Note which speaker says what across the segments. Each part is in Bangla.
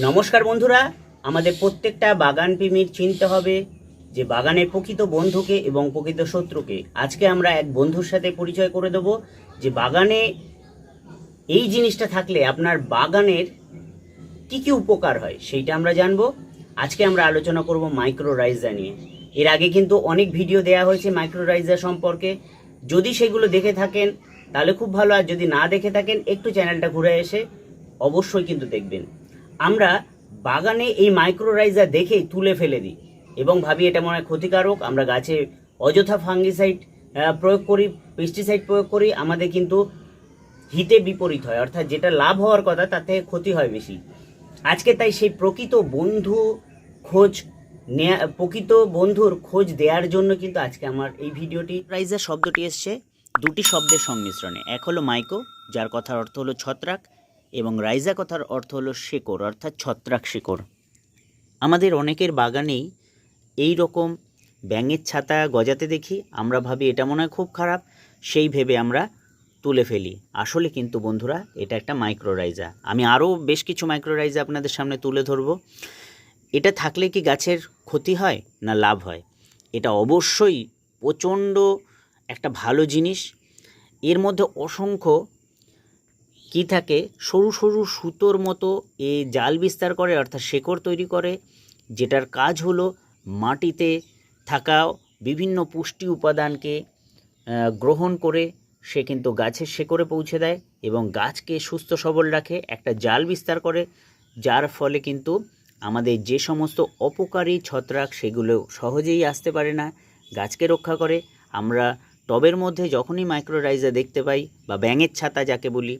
Speaker 1: নমস্কার বন্ধুরা, আমাদের প্রত্যেকটা বাগান প্রেমীর চিনতে হবে যে বাগানের প্রকৃত বন্ধুকে এবং প্রকৃত শত্রুকে। আজকে আমরা এক বন্ধুর সাথে পরিচয় করে দেব যে বাগানে এই জিনিসটা থাকলে আপনার বাগানের কি কি উপকার হয় সেইটা আমরা জানব। আজকে আমরা আলোচনা করব মাইক্রোরাইজা নিয়ে। এর আগে কিন্তু অনেক ভিডিও দেয়া হয়েছে মাইক্রোরাইজা সম্পর্কে। যদি সেগুলো দেখে থাকেন, তাহলে খুব ভালো। আর যদি না দেখে থাকেন, একটু চ্যানেলটা ঘুরে এসে অবশ্যই কিন্তু দেখবেন। আমরা বাগানে এই মাইক্রোরাইজা দেখে তুলে ফেলে দিই এবং ভাবি এটা মনে হয় ক্ষতিকারক, আমরা গাছে অযথা ফাঙ্গিসাইড প্রয়োগ করি পেস্টিসাইড প্রয়োগ করি, আমাদের কিন্তু হিতে বিপরীত হয়, অর্থাৎ যেটা লাভ হওয়ার কথা তার থেকে ক্ষতি হয় বেশি। আজকে তাই সেই প্রকৃত বন্ধু খোঁজ নেয়া, প্রকৃত বন্ধুর খোঁজ দেওয়ার জন্য কিন্তু আজকে আমার এই ভিডিওটি রাইজা শব্দটি এসছে দুটি শব্দের সংমিশ্রণে, এক হলো মাইকো যার কথার অর্থ হলো ছত্রাক এবং রাইজা কথার অর্থ হলো শেকড়, অর্থাৎ ছত্রাক শেকড়। আমাদের অনেকের বাগানেই এই রকম ব্যাঙের ছাতা গজাতে দেখি, আমরা ভাবি এটা মনে হয় খুব খারাপ, সেই ভেবে আমরা তুলে ফেলি। আসলে কিন্তু বন্ধুরা, এটা একটা মাইক্রোরাইজা আমি আরও বেশ কিছু মাইক্রোরাইজা আপনাদের সামনে তুলে ধরব। এটা থাকলে কি গাছের ক্ষতি হয় না লাভ হয়? এটা অবশ্যই প্রচণ্ড একটা ভালো জিনিস। এর মধ্যে অসংখ্য কি থাকে? সরু সরু সুতোর মতো এ জাল বিস্তার করে, অর্থাৎ শেকড় তৈরি করে, যেটার কাজ হলো মাটিতে থাকা বিভিন্ন পুষ্টি উপাদানকে গ্রহণ করে সে কিন্তু গাছের শেকড়ে পৌঁছে দেয় এবং গাছকে সুস্থ সবল রাখে, একটা জাল বিস্তার করে, যার ফলে কিন্তু আমাদের যে সমস্ত অপকারী ছত্রাক সেগুলো সহজেই আসতে পারে না, গাছকে রক্ষা করে। আমরা টবের মধ্যে যখনই মাইক্রোরাইজা দেখতে পাই বা ব্যাঙের ছাতা যাকে বলি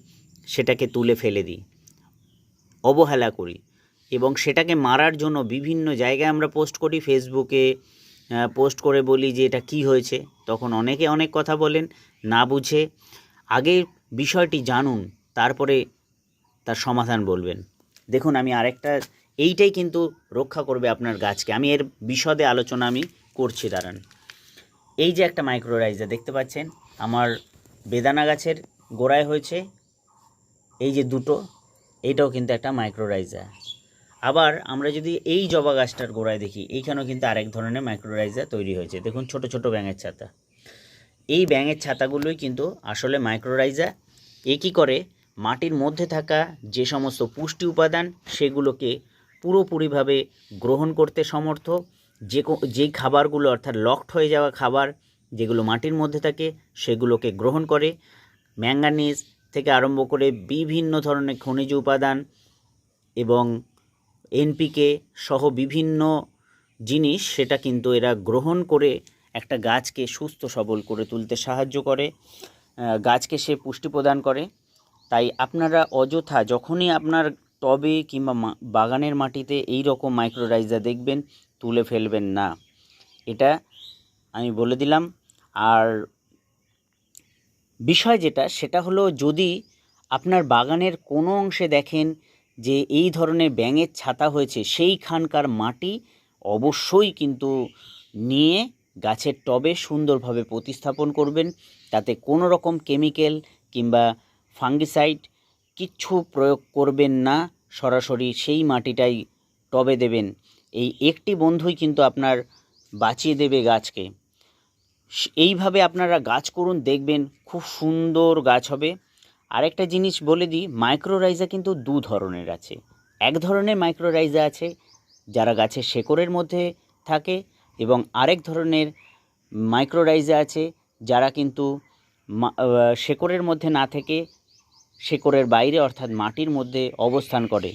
Speaker 1: সেটাকে তুলে ফেলে দিই, অবহেলা করি এবং সেটাকে মারার জন্য বিভিন্ন জায়গায় আমরা পোস্ট করি, ফেসবুকে পোস্ট করে বলি যে এটা কি হয়েছে। তখন অনেকে অনেক কথা বলেন, না বুঝে আগে বিষয়টি জানুন, তারপরে তার সমাধান বলবেন। দেখুন, আমি আরেকটা, এইটাই কিন্তু রক্ষা করবে আপনার গাছকে। আমি এর বিশদে আলোচনা আমি করছি, দাঁড়ান। এই যে একটা মাইক্রোরাইজার দেখতে পাচ্ছেন? আমার বেদানা গাছের গোড়ায় হয়েছে এই যে দুটো এইটাও কিন্তু একটা মাইক্রোরাইজা আবার আমরা যদি এই জবা গাছটার গোড়ায় দেখি, এইখানেও কিন্তু আরেক ধরনের মাইক্রোরাইজা তৈরি হয়েছে। দেখুন, ছোট ছোট ব্যাঙের ছাতা। এই ব্যাঙের ছাতাগুলোই কিন্তু আসলে মাইক্রোরাইজা এ কী করে? মাটির মধ্যে থাকা যে সমস্ত পুষ্টি উপাদান, সেগুলোকে পুরোপুরিভাবে গ্রহণ করতে সমর্থ। যে যেই খাবারগুলো অর্থাৎ লকড হয়ে যাওয়া খাবার, যেগুলো মাটির মধ্যে থাকে, সেগুলোকে গ্রহণ করে। ম্যাঙ্গানিজ থেকে আরম্ভ করে বিভিন্ন ধরনের খনিজ উপাদান এবং এনপিকে সহ বিভিন্ন জিনিস সেটা কিন্তু এরা গ্রহণ করে একটা গাছকে সুস্থ সবল করে তুলতে সাহায্য করে গাছকে সে পুষ্টি প্রদান করে। তাই আপনারা অযথা যখনই আপনার টবে কিংবা বাগানের মাটিতে এই রকম মাইক্রোরাইজা দেখবেন, তুলে ফেলবেন না। এটা আমি বলে দিলাম। আর বিষয় যেটা, সেটা হলো যদি আপনার বাগানের কোনো অংশে দেখেন যে এই ধরনের ব্যাঙের ছাতা হয়েছে, সেইখানকার মাটি অবশ্যই কিন্তু নিয়ে গাছের টবে সুন্দরভাবে প্রতিস্থাপন করবেন। তাতে কোনো রকম কেমিক্যাল কিংবা ফাঙ্গিসাইড কিচ্ছু প্রয়োগ করবেন না, সরাসরি সেই মাটিটাই টবে দেবেন। এই একটি বন্ধুই কিন্তু আপনার বাঁচিয়ে দেবে গাছকে। এইভাবে আপনারা গাছ করুন, দেখবেন খুব সুন্দর গাছ হবে। আরেকটা জিনিস বলে দিই মাইক্রোরাইজা কিন্তু দু ধরনের আছে। এক ধরনের মাইক্রোরাইজা আছে, যারা গাছের শেকড়ের মধ্যে থাকে, এবং আরেক ধরনের মাইক্রোরাইজা আছে, যারা কিন্তু শেকড়ের মধ্যে না থেকে শেকড়ের বাইরে, অর্থাৎ মাটির মধ্যে অবস্থান করে।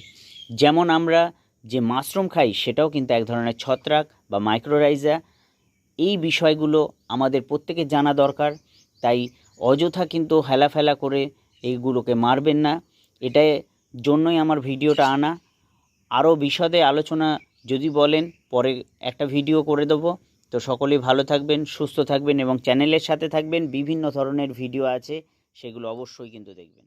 Speaker 1: যেমন আমরা যে মাশরুম খাই, সেটাও কিন্তু এক ধরনের ছত্রাক বা মাইক্রোরাইজা এই বিষয়গুলো আমাদের প্রত্যেকে জানা দরকার। তাই অযথা কিন্তু হেলাফেলা করে এইগুলোকে মারবেন না। এটাই জন্যই আমার ভিডিওটা আনা। আরও বিশদে আলোচনা যদি বলেন, পরে একটা ভিডিও করে দেবো। তো সকলেই ভালো থাকবেন, সুস্থ থাকবেন এবং চ্যানেলের সাথে থাকবেন। বিভিন্ন ধরনের ভিডিও আছে, সেগুলো অবশ্যই কিন্তু দেখবেন।